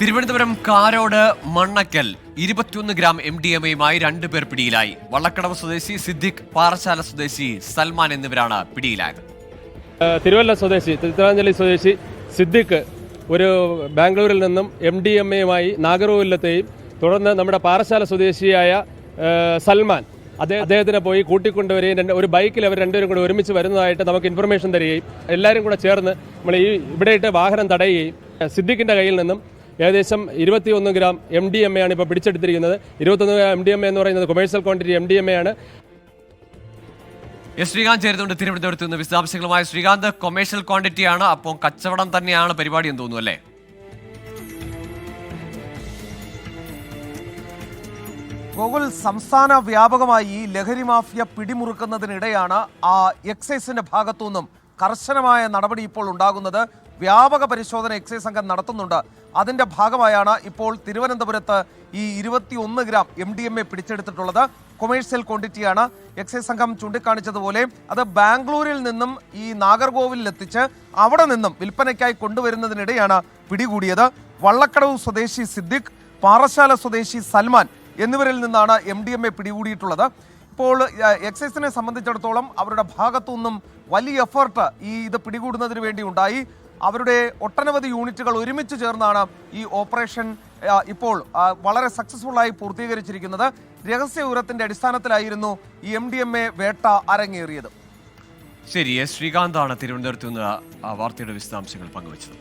തിരുവനന്തപുരം കാരോട് മണ്ണക്കൽ ഇരുപത്തിയൊന്ന് gram M D M എയുമായി രണ്ടുപേർ പിടിയിലായി. വള്ളക്കടവ് സ്വദേശി സിദ്ദിഖ് പാറശാല സ്വദേശി സൽമാൻ എന്നിവരാണ് പിടിയിലായത്. തിരുവല്ല സ്വദേശി ചിത്രാഞ്ജലി സ്വദേശി സിദ്ദിഖ് ഒരു ബാംഗ്ലൂരിൽ നിന്നും എം ഡി എം എയുമായി നാഗർകോവിലെത്തെയും തുടർന്ന് നമ്മുടെ പാറശാല സ്വദേശിയായ സൽമാൻ അദ്ദേഹം അദ്ദേഹത്തിനെ പോയി കൂട്ടിക്കൊണ്ടുവരികയും രണ്ട് ഒരു ബൈക്കിൽ അവർ രണ്ടുപേരും കൂടെ ഒരുമിച്ച് വരുന്നതായിട്ട് നമുക്ക് ഇൻഫർമേഷൻ തരികയും എല്ലാവരും കൂടെ ചേർന്ന് നമ്മൾ ഈ ഇവിടെയിട്ട് വാഹനം തടയുകയും സിദ്ദിഖിന്റെ കയ്യിൽ നിന്നും ഏകദേശം ഇരുപത്തിയൊന്ന് gram M D M A ആണ് ഇപ്പോൾ പിടിച്ചെടുത്തിരിക്കുന്നത്. ഇരുപത്തൊന്ന് gram M D M A എന്ന് പറയുന്നത് commercial quantity M D M A ആണ്. എസ് ശ്രീകാന്ത് ചേരുന്നുണ്ട് തിരുവനന്തപുരത്ത് നിന്ന്. വിശദാംശങ്ങളുമായി ശ്രീകാന്ത്. കൊമേഴ്ഷ്യൽ ക്വാണ്ടിറ്റി ആണ്. അപ്പോൾ കച്ചവടം തന്നെയാണ് പരിപാടി എന്ന് തോന്നുന്നു അല്ലേ? ഗോകുൽ സംസ്ഥാന വ്യാപകമായി ഈ ലഹരി മാഫിയ പിടിമുറുക്കുന്നതിനിടെയാണ് ആ എക്സൈസിന്റെ ഭാഗത്തുനിന്നും കർശനമായ നടപടി ഇപ്പോൾ ഉണ്ടാകുന്നത്. വ്യാപക പരിശോധന എക്സൈസ് സംഘം നടത്തുന്നുണ്ട്. അതിന്റെ ഭാഗമായാണ് ഇപ്പോൾ തിരുവനന്തപുരത്ത് ഈ ഇരുപത്തിയൊന്ന് gram M D M A പിടിച്ചെടുത്തിട്ടുള്ളത്. Commercial ക്വാണ്ടിറ്റിയാണ് എക്സൈസ് സംഘം ചൂണ്ടിക്കാണിച്ചതുപോലെ അത് ബാംഗ്ലൂരിൽ നിന്നും ഈ നാഗർകോവിലിൽ എത്തിച്ച് അവിടെ നിന്നും വിൽപ്പനയ്ക്കായി കൊണ്ടുവരുന്നതിനിടെയാണ് പിടികൂടിയത്. വള്ളക്കടവ് സ്വദേശി സിദ്ദിഖ് പാറശാല സ്വദേശി സൽമാൻ എന്നിവരിൽ നിന്നാണ് എം ഡി എം എ പിടികൂടിയിട്ടുള്ളത്. ഇപ്പോൾ എക്സൈസിനെ സംബന്ധിച്ചിടത്തോളം അവരുടെ ഭാഗത്തു നിന്നും വലിയ എഫേർട്ട് ഈ ഇത് പിടികൂടുന്നതിന് വേണ്ടി ഉണ്ടായി. അവരുടെ ഒട്ടനവധി യൂണിറ്റുകൾ ഒരുമിച്ച് ചേർന്നാണ് ഈ ഓപ്പറേഷൻ ഇപ്പോൾ വളരെ സക്സസ്ഫുള്ളായി പൂർത്തീകരിച്ചിരിക്കുന്നത്. രഹസ്യ വിവരത്തിന്റെ അടിസ്ഥാനത്തിലായിരുന്നു ഈ എം ഡി എം എ വേട്ട അരങ്ങേറിയത്. ശരി ശ്രീകാന്താണ് തിരുവനന്തപുരത്ത് നിന്ന് വാർത്തയുടെ വിശദാംശങ്ങൾ പങ്കുവച്ചത്.